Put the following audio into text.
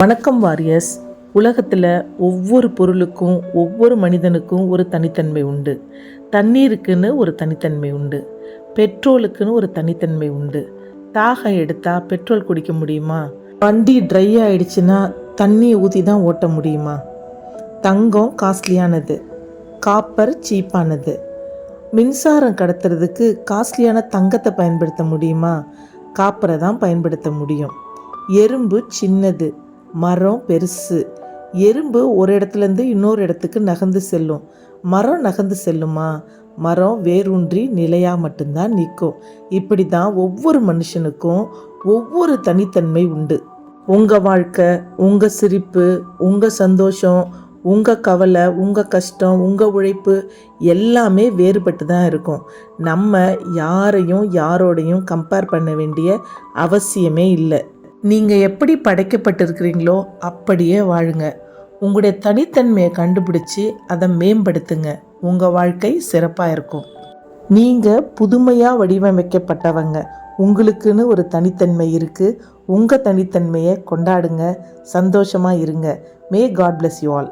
வணக்கம் வாரியர்ஸ். உலகத்தில் ஒவ்வொரு பொருளுக்கும் ஒவ்வொரு மனிதனுக்கும் ஒரு தனித்தன்மை உண்டு. தண்ணீருக்குன்னு ஒரு தனித்தன்மை உண்டு. பெட்ரோலுக்குன்னு ஒரு தனித்தன்மை உண்டு. தாகம் எடுத்தால் பெட்ரோல் குடிக்க முடியுமா? வண்டி ட்ரை ஆயிடுச்சுன்னா தண்ணியை ஊற்றி தான் ஓட்ட முடியுமா? தங்கம் காஸ்ட்லியானது. காப்பர் சீப்பானது. மின்சாரம் கடத்துறதுக்கு காஸ்ட்லியான தங்கத்தை பயன்படுத்த முடியுமா? காப்பரை தான் பயன்படுத்த முடியும். எறும்பு சின்னது. மரம் பெருசு. எறும்பு ஒரு இடத்துலேருந்து இன்னொரு இடத்துக்கு நகர்ந்து செல்லும். மரம் நகர்ந்து செல்லுமா? மரம் வேரூன்றி நிலையாக மட்டும்தான் நிற்கும். இப்படி தான் ஒவ்வொரு மனுஷனுக்கும் ஒவ்வொரு தனித்தன்மை உண்டு. உங்கள் வாழ்க்கை உங்கள் சிரிப்பு உங்கள் சந்தோஷம் உங்கள் கவலை உங்கள் கஷ்டம் உங்கள் உழைப்பு எல்லாமே வேறுபட்டு தான் இருக்கும். நம்ம யாரையும் யாரோடையும் கம்பேர் பண்ண வேண்டிய அவசியமே இல்லை. நீங்கள் எப்படி படைக்கப்பட்டிருக்கிறீங்களோ அப்படியே வாழுங்க. உங்களுடைய தனித்தன்மையை கண்டுபிடிச்சி அதை மேம்படுத்துங்க. உங்கள் வாழ்க்கை சிறப்பாக இருக்கும். நீங்கள் புதுமையாக வடிவமைக்கப்பட்டவங்க. உங்களுக்குன்னு ஒரு தனித்தன்மை இருக்குது உங்கள் தனித்தன்மையை கொண்டாடுங்க. சந்தோஷமாக இருங்க. May god bless you all